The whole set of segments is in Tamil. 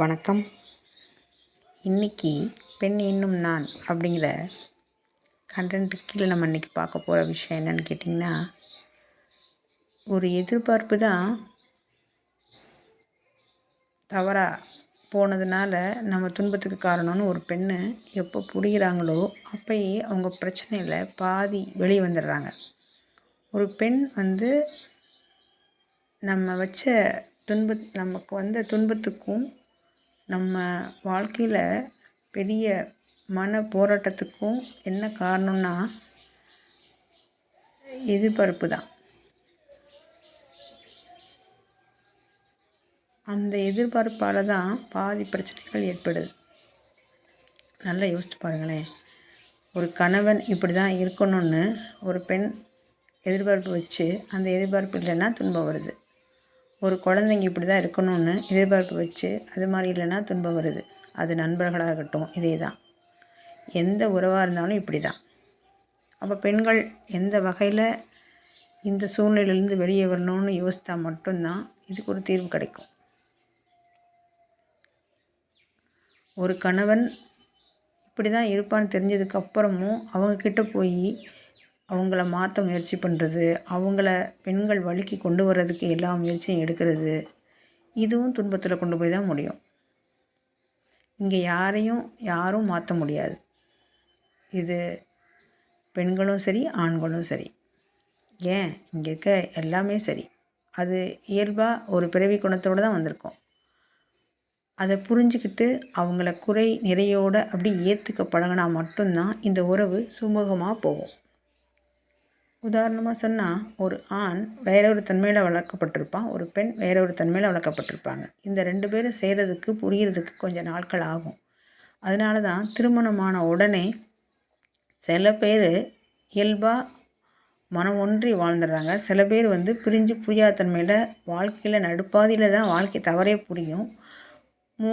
வணக்கம். இன்னைக்கு பெண் என்னும் நான் அப்படிங்கிற கண்டென்ட் கீழே நம்ம இன்றைக்கி பார்க்க போகிற விஷயம் என்னன்னு கேட்டிங்கன்னா ஒரு எதிர்பார்ப்பு தான் தவறாக போனதுனால நம்ம துன்பத்துக்கு காரணம்னு ஒரு பெண்ணு எப்போ புரிகிறாங்களோ அப்பயே அவங்க பிரச்சனையில் பாதி வெளியே வந்துடுறாங்க. ஒரு பெண் வந்து நம்ம வச்ச துன்ப நமக்கு வந்த துன்பத்துக்கும் நம்ம வாழ்க்கையில் பெரிய மன போராட்டத்துக்கும் என்ன காரணம்னா எதிர்பார்ப்பு தான். அந்த எதிர்பார்ப்பால் தான் பாதி பிரச்சனைகள் ஏற்படுது. நல்லா யோசிச்சு பாருங்களேன். ஒரு கணவன் இப்படி தான் இருக்கணும்னு ஒரு பெண் எதிர்பார்ப்பு வச்சு அந்த எதிர்பார்ப்பு இல்லைன்னா துன்பம் வருது. ஒரு குழந்தைங்க இப்படி தான் இருக்கணும்னு எதிர்பார்ப்பு வச்சு அது மாதிரி இல்லைன்னா துன்பம் வருது. அது நண்பர்களாக இருக்கட்டும் இதே தான் எந்த உறவாக இருந்தாலும் இப்படி தான் அப்போ பெண்கள் எந்த வகையில் இந்த சூழ்நிலையிலேருந்து வெளியே வரணும்னு யோசித்தா மட்டும்தான் இதுக்கு ஒரு தீர்வு கிடைக்கும். ஒரு கணவன் இப்படி தான் இருப்பான்னு தெரிஞ்சதுக்கப்புறமும் அவங்கக்கிட்ட போய் அவங்கள மாற்ற முயற்சி பண்ணுறது அவங்கள பெண்கள் வழிக்கு கொண்டு வர்றதுக்கு எல்லா முயற்சியும் எடுக்கிறது இதுவும் துன்பத்தில் கொண்டு போய் தான் முடியும். இங்கே யாரையும் யாரும் மாற்ற முடியாது. இது பெண்களும் சரி ஆண்களும் சரி. ஏன்? இங்கே இருக்க எல்லாமே சரி. அது இயல்பாக ஒரு பிறவி குணத்தோடு தான் வந்திருக்கோம். அதை புரிஞ்சுக்கிட்டு அவங்கள குறை நிறையோடு அப்படி ஏற்றுக்க பழகினா மட்டும்தான் இந்த உறவு சுமூகமாக போகும். உதாரணமாக சொன்னால் ஒரு ஆண் வேற ஒரு தன்மையில் வளர்க்கப்பட்டிருப்பான் ஒரு பெண் வேற ஒரு தன்மையில் வளர்க்கப்பட்டிருப்பாங்க. இந்த ரெண்டு பேரும் செய்கிறதுக்கு புரியறதுக்கு கொஞ்சம் நாட்கள் ஆகும். அதனால தான் திருமணமான உடனே சில பேர் இயல்பாக மனம் ஒன்றி வாழ்ந்துடுறாங்க. சில பேர் வந்து பிரிஞ்சு புரியாத தன்மையில் வாழ்க்கையில் நடுப்பாதியில் தான் வாழ்க்கை தவறே புரியும். மு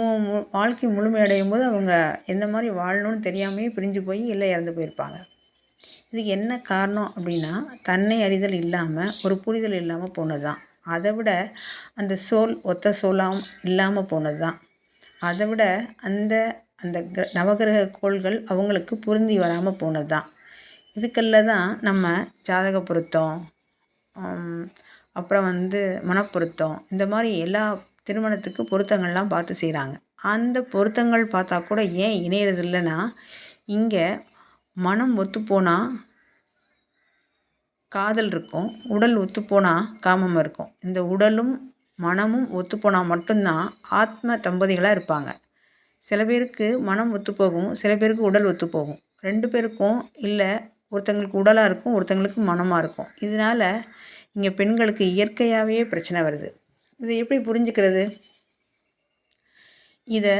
வாழ்க்கை முழுமையடையும் போது அவங்க எந்த மாதிரி வாழணும்னு தெரியாமையே பிரிஞ்சு போய் இல்லை இறந்து போயிருப்பாங்க. இதுக்கு என்ன காரணம் அப்படின்னா தன்னை அறிதல் இல்லாமல் ஒரு புரிதல் இல்லாமல் போனது தான் அதை விட அந்த சோல் ஒத்த சோலாம் இல்லாமல் போனது தான் அதை விட அந்த அந்த நவகிரக கோள்கள் அவங்களுக்கு பொருந்தி வராமல் போனது தான் இதுக்கெல்லாம் தான் நம்ம ஜாதக பொருத்தம் அப்புறம் வந்து மனப்பொருத்தம் இந்த மாதிரி எல்லா திருமணத்துக்கு பொருத்தங்கள்லாம் பார்த்து செய்கிறாங்க அந்த பொருத்தங்கள் பார்த்தா கூட ஏன் இணையிறது இல்லைன்னா இங்கே மனம் ஒத்துப்போனால் காதல் இருக்கும் உடல் ஒத்துப்போனால் காமம் இருக்கும். இந்த உடலும் மனமும் ஒத்துப்போனால் மட்டும்தான் ஆத்ம தம்பதிகளாக இருப்பாங்க. சில பேருக்கு மனம் ஒத்துப்போகும் சில பேருக்கு உடல் ஒத்துப்போகும். ரெண்டு பேருக்கும் இல்லை ஒருத்தங்களுக்கு உடலாக இருக்கும் ஒருத்தங்களுக்கு மனமாக இருக்கும். இதனால் இங்கே பெண்களுக்கு இயற்கையாகவே பிரச்சனை வருது. இதை எப்படி புரிஞ்சுக்கிறது? இதை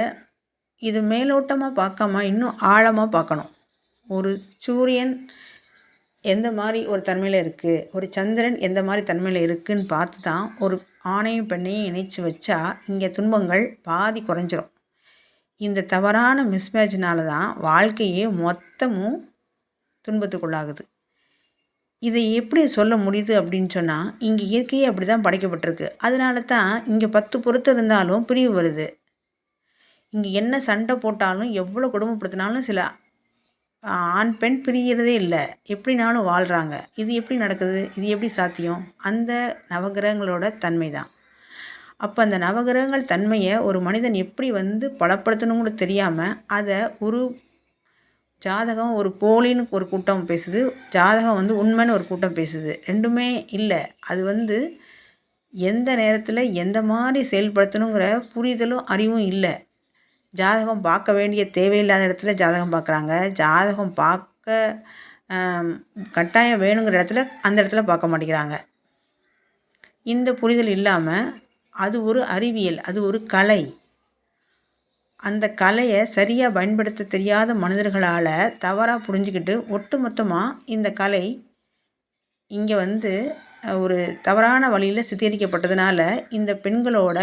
இது மேலோட்டமாக பார்க்காம இன்னும் ஆழமாக பார்க்கணும். ஒரு சூரியன் எந்த மாதிரி ஒரு தன்மையில் இருக்குது ஒரு சந்திரன் எந்த மாதிரி தன்மையில் இருக்குதுன்னு பார்த்து தான் ஒரு ஆணையும் பெண்ணையும் இணைச்சி வச்சா இங்கே துன்பங்கள் பாதி குறைஞ்சிரும். இந்த தவறான மிஸ்மேட்ச்னால தான் வாழ்க்கையே மொத்தமும் துன்பத்துக்குள்ளாகுது. இதை எப்படி சொல்ல முடியுது அப்படின்னு சொன்னால் இங்கே இயற்கையே அப்படி தான் படைக்கப்பட்டிருக்கு. அதனால தான் இங்கே பத்து பொறுத்து இருந்தாலும் பிரிவு வருது. இங்கே என்ன சண்டை போட்டாலும் எவ்வளோ குடும்பப்படுத்தினாலும் சில ஆண் பெண் பிரிகிறதே இல்லை. எப்படினாலும் வாழ்கிறாங்க இது எப்படி நடக்குது? இது எப்படி சாத்தியம்? அந்த நவகிரகங்களோட தன்மை தான் அப்போ அந்த நவகிரகங்கள் தன்மையை ஒரு மனிதன் எப்படி வந்து பலப்படுத்தணும் கூட தெரியாமல் அதை ஒரு ஜாதகம் ஒரு போலின்னு ஒரு கூட்டம் பேசுது. ஜாதகம் வந்து உண்மைன்னு ஒரு கூட்டம் பேசுது. ரெண்டுமே இல்லை. அது வந்து எந்த நேரத்தில் எந்த மாதிரி செயல்படுத்தணுங்கிற புரிதலும் அறிவும் இல்லை. ஜாதகம் பார்க்க வேண்டிய தேவையில்லாத இடத்துல ஜாதகம் பார்க்குறாங்க. ஜாதகம் பார்க்க கட்டாயம் வேணுங்கிற இடத்துல அந்த இடத்துல பார்க்க மாட்டேங்கிறாங்க. இந்த புரிதல் இல்லாமல் அது ஒரு அறிவியல் அது ஒரு கலை. அந்த கலையை சரியாக பயன்படுத்த தெரியாத மனிதர்களால் தவறாக புரிஞ்சுக்கிட்டு ஒட்டுமொத்தமாக இந்த கலை இங்கே வந்து ஒரு தவறான வழியில் சித்தரிக்கப்பட்டதுனால இந்த பெண்களோட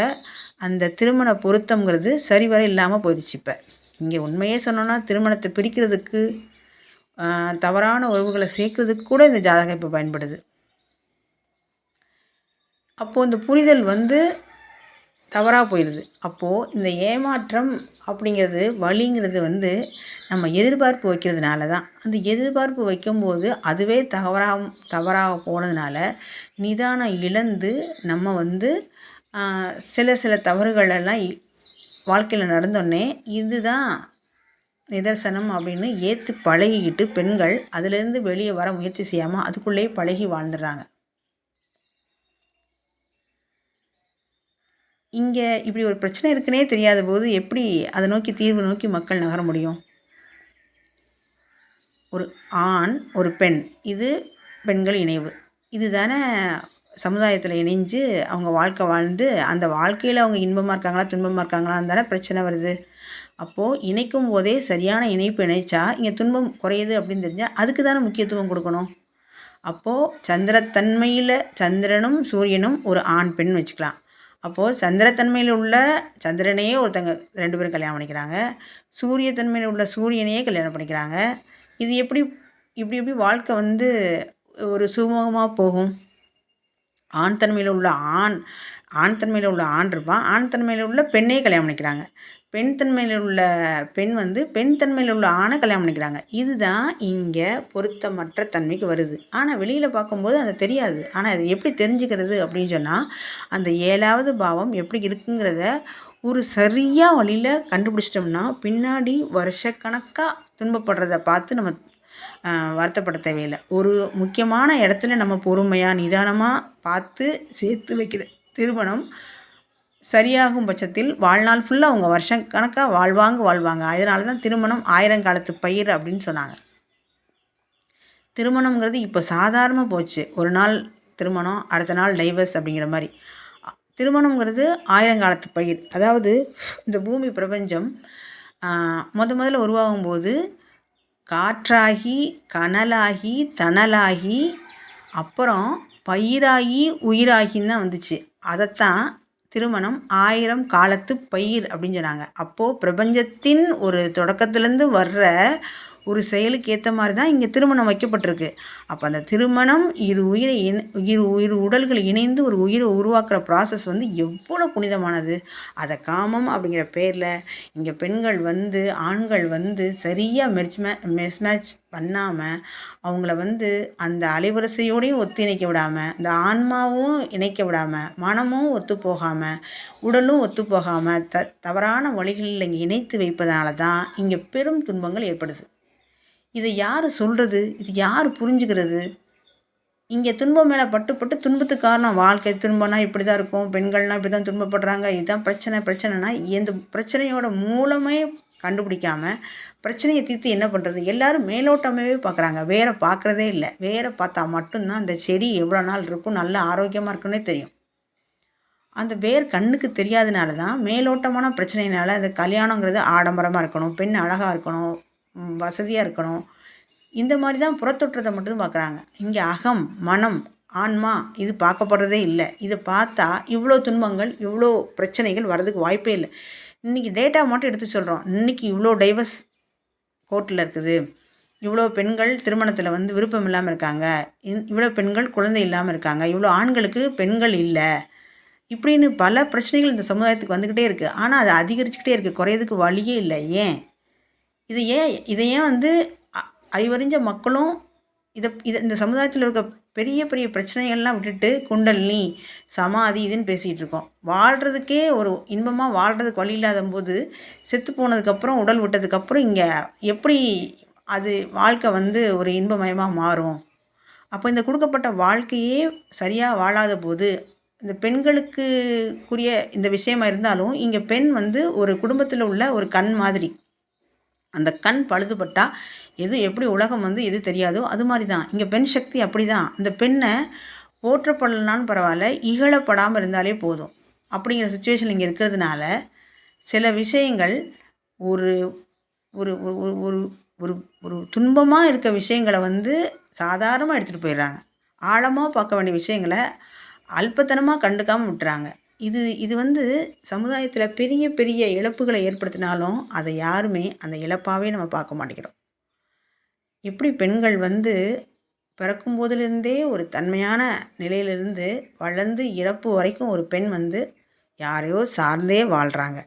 அந்த திருமண பொருத்தங்கிறது சரிவர இல்லாமல் போயிடுச்சு இப்போ. இங்கே உண்மையே சொன்னோன்னா திருமணத்தை பிரிக்கிறதுக்கு தவறான உறவுகளை சேர்க்கறதுக்கு கூட இந்த ஜாதகம் இப்போ பயன்படுது. அப்போது இந்த புரிதல் வந்து தவறாக போயிடுது அப்போது இந்த ஏமாற்றம் அப்படிங்கிறது வழிங்கிறது வந்து நம்ம எதிர்பார்ப்பு வைக்கிறதுனால தான். அந்த எதிர்பார்ப்பு வைக்கும்போது அதுவே தவறாக தவறாக போனதுனால நிதானம் இழந்து நம்ம வந்து சில சில தவறுகளெல்லாம் வாழ்க்கையில் நடந்தோடனே இதுதான் நிதர்சனம் அப்படின்னு ஏற்று பழகிக்கிட்டு பெண்கள் அதுலேருந்து வெளியே வர முயற்சி செய்யாமல் அதுக்குள்ளேயே பழகி வாழ்ந்துடுறாங்க. இங்கே இப்படி ஒரு பிரச்சனை இருக்குன்னே தெரியாத போது எப்படி அதை நோக்கி தீர்வு நோக்கி மக்கள் நகர முடியும்? ஒரு ஆண் ஒரு பெண். இது பெண்கள் இணைவு. இது தானே சமுதாயத்தில் இணைஞ்சு அவங்க வாழ்க்கை வாழ்ந்து அந்த வாழ்க்கையில் அவங்க இன்பமாக இருக்காங்களா துன்பமாக இருக்காங்களான்னு தானே பிரச்சனை வருது. அப்போது இணைக்கும் போதே சரியான இணைப்பு இணைச்சா இங்கே துன்பம் குறையுது அப்படின்னு தெரிஞ்சால் அதுக்கு தானே முக்கியத்துவம் கொடுக்கணும். அப்போது சந்திரத்தன்மையில் சந்திரனும் சூரியனும் ஒரு ஆண் பெண் வச்சுக்கலாம். அப்போது சந்திரத்தன்மையில் உள்ள சந்திரனையே ஒருத்தங்க ரெண்டு பேரும் கல்யாணம் பண்ணிக்கிறாங்க. சூரிய தன்மையில் உள்ள சூரியனையே கல்யாணம் பண்ணிக்கிறாங்க. இது எப்படி இப்படி எப்படி வாழ்க்கை வந்து ஒரு சுமூகமாக போகும்? ஆண் தன்மையில் உள்ள ஆண் ஆண் தன்மையில் உள்ள ஆண் இருப்பான் ஆண் தன்மையில் உள்ள பெண்ணே கல்யாணம் பண்ணிக்கிறாங்க. பெண் தன்மையில் உள்ள பெண் வந்து பெண் தன்மையில் உள்ள ஆணை கல்யாணம் பண்ணிக்கிறாங்க. இதுதான் இங்கே பொருத்தமற்ற தன்மைக்கு வருது. ஆனால் வெளியில் பார்க்கும்போது அது தெரியாது. ஆனால் அது எப்படி தெரிஞ்சுக்கிறது அப்படின்னு சொன்னால் அந்த ஏழாவது பாவம் எப்படி இருக்குங்கிறத ஒரு சரியாக வழியில் கண்டுபிடிச்சிட்டோம்னா பின்னாடி வருஷக்கணக்காக துன்பப்படுறத பார்த்து நம்ம வருத்தப்பட தேவையில்லை. ஒரு முக்கியமான இடத்துல நம்ம பொறுமையாக நிதானமாக பார்த்து சேர்த்து வைக்கிற திருமணம் சரியாகும் பட்சத்தில் வாழ்நாள் ஃபுல்லாக அவங்க வருஷம் கணக்காக வாழ்வாங்க வாழ்வாங்க. அதனால தான் திருமணம் ஆயிரங்காலத்து பயிர் அப்படின்னு சொன்னாங்க. திருமணங்கிறது இப்போ சாதாரணமாக போச்சு. ஒரு நாள் திருமணம் அடுத்த நாள் டைவர்ஸ் அப்படிங்கிற மாதிரி. திருமணங்கிறது ஆயிரங்காலத்து பயிர். அதாவது இந்த பூமி பிரபஞ்சம் முத முதல்ல உருவாகும் போது காற்றாகி கனலாகி தணலாகி அப்புறம் பயிராகி உயிராகின்னு தான் வந்துச்சு. அதைத்தான் திருமணம் ஆயிரம் காலத்து பயிர் அப்படின்னு சொன்னாங்க. அப்போது பிரபஞ்சத்தின் ஒரு தொடக்கத்துலேருந்து வர்ற ஒரு செயலுக்கு ஏற்ற மாதிரி தான் இங்கே திருமணம் வைக்கப்பட்டிருக்கு. அப்போ அந்த திருமணம் இரு உயிரை இணை இரு உயிர் உடல்கள் இணைந்து ஒரு உயிரை உருவாக்குற ப்ராசஸ் வந்து எவ்வளோ புனிதமானது. அதை காமம் அப்படிங்கிற பேரில் இங்கே பெண்கள் வந்து ஆண்கள் வந்து சரியாக மெர்ச் மே மெஸ் மேட்ச் பண்ணாமல் அவங்கள வந்து அந்த அலைவரிசையோடையும் ஒத்திணைக்க விடாமல் இந்த ஆன்மாவும் இணைக்க விடாமல் மனமும் ஒத்து போகாமல் உடலும் ஒத்து போகாமல் த தவறான வழிகளில் இங்கே இணைத்து வைப்பதனால தான் இங்கே பெரும் துன்பங்கள் ஏற்படுது. இதை யார் சொல்கிறது இது யார் புரிஞ்சுக்கிறது? இங்கே துன்பம் மேலே பட்டு பட்டு துன்பத்துக்கு காரணம் வாழ்க்கை. துன்பம்னா இப்படி தான் இருக்கும். பெண்கள்னால் இப்படி தான் துன்பப்படுறாங்க. இதுதான் பிரச்சனை. பிரச்சனைனா எந்த பிரச்சனையோட மூலமே கண்டுபிடிக்காம பிரச்சனையை தீர்த்து என்ன பண்ணுறது எல்லோரும் மேலோட்டமாகவே பார்க்குறாங்க வேற பார்க்குறதே இல்லை. வேற பார்த்தா மட்டும்தான் அந்த செடி எவ்வளோ நாள் இருக்கும்? நல்ல ஆரோக்கியமாக இருக்குன்னே தெரியும். அந்த வேர் கண்ணுக்கு தெரியாதனால தான் மேலோட்டமான பிரச்சனையினால அந்த கல்யாணங்கிறது ஆடம்பரமாக இருக்கணும். பெண் அழகாக இருக்கணும். வசதியாக இருக்கணும். இந்த மாதிரி தான் புறத்தொற்றத்தை மட்டும் பார்க்குறாங்க இங்கே அகம் மனம் ஆன்மா இது பார்க்கப்படுறதே இல்லை. இதை பார்த்தா இவ்வளோ துன்பங்கள் இவ்வளோ பிரச்சனைகள் வர்றதுக்கு வாய்ப்பே இல்லை. இன்றைக்கி டேட்டா மட்டும் எடுத்து சொல்கிறோம் இன்றைக்கி இவ்வளோ டைவர்ஸ் கோர்ட்டில் இருக்குது. இவ்வளோ பெண்கள் திருமணத்தில் வந்து விருப்பம் இல்லாமல் இருக்காங்க. இவ்வளோ பெண்கள் குழந்தை இல்லாமல் இருக்காங்க. இவ்வளோ ஆண்களுக்கு பெண்கள் இல்லை. இப்படின்னு பல பிரச்சனைகள் இந்த சமுதாயத்துக்கு வந்துக்கிட்டே இருக்குது ஆனால் அது அதிகரிச்சுக்கிட்டே இருக்குது குறையதுக்கு வழியே இல்லை. ஏன்? இது ஏன் இதை ஏன் வந்து அறிவறிஞ்ச மக்களும் இதை இதை இந்த சமுதாயத்தில் இருக்க பெரிய பெரிய பிரச்சனைகள்லாம் விட்டுட்டு குண்டலினி சமாதி இதுன்னு பேசிகிட்டு இருக்கோம். வாழ்கிறதுக்கே ஒரு இன்பமாக வாழ்கிறதுக்கு வழி இல்லாத போது செத்து போனதுக்கப்புறம் உடல் விட்டதுக்கப்புறம் இங்கே எப்படி அது வாழ்க்கை வந்து ஒரு இன்பமயமாக மாறும்? அப்போ இந்த கொடுக்கப்பட்ட வாழ்க்கையே சரியாக வாழாத போது இந்த பெண்களுக்குரிய இந்த விஷயமா இருந்தாலும் இங்கே பெண் வந்து ஒரு குடும்பத்தில் உள்ள ஒரு கண் மாதிரி அந்த கண் பழுதுபட்டால் எது எப்படி உலகம் வந்து எது தெரியாதோ அது மாதிரி தான் இங்கே பெண் சக்தி அப்படி தான் அந்த பெண்ணை போற்றப்படலனாலும் பரவாயில்ல இகழப்படாமல் இருந்தாலே போதும். அப்படிங்கிற சுச்சுவேஷன் இங்கே இருக்கிறதுனால சில விஷயங்கள் ஒரு ஒரு ஒரு ஒரு ஒரு ஒரு துன்பமாக இருக்க விஷயங்களை வந்து சாதாரணமாக எடுத்துகிட்டு போயிடுறாங்க. ஆழமாக பார்க்க வேண்டிய விஷயங்களை அல்பத்தனமாக கண்டுக்காமல் விட்டுறாங்க. இது இது வந்து சமுதாயத்தில் பெரிய பெரிய இழப்புகளை ஏற்படுத்தினாலும் அதை யாருமே அந்த இழப்பாகவே நம்ம பார்க்க மாட்டேங்கிறோம். எப்படி பெண்கள் வந்து பிறக்கும் போதிலிருந்தே ஒரு தன்மையான நிலையிலிருந்து வளர்ந்து இறப்பு வரைக்கும் ஒரு பெண் வந்து யாரையோ சார்ந்தே வாழ்கிறாங்க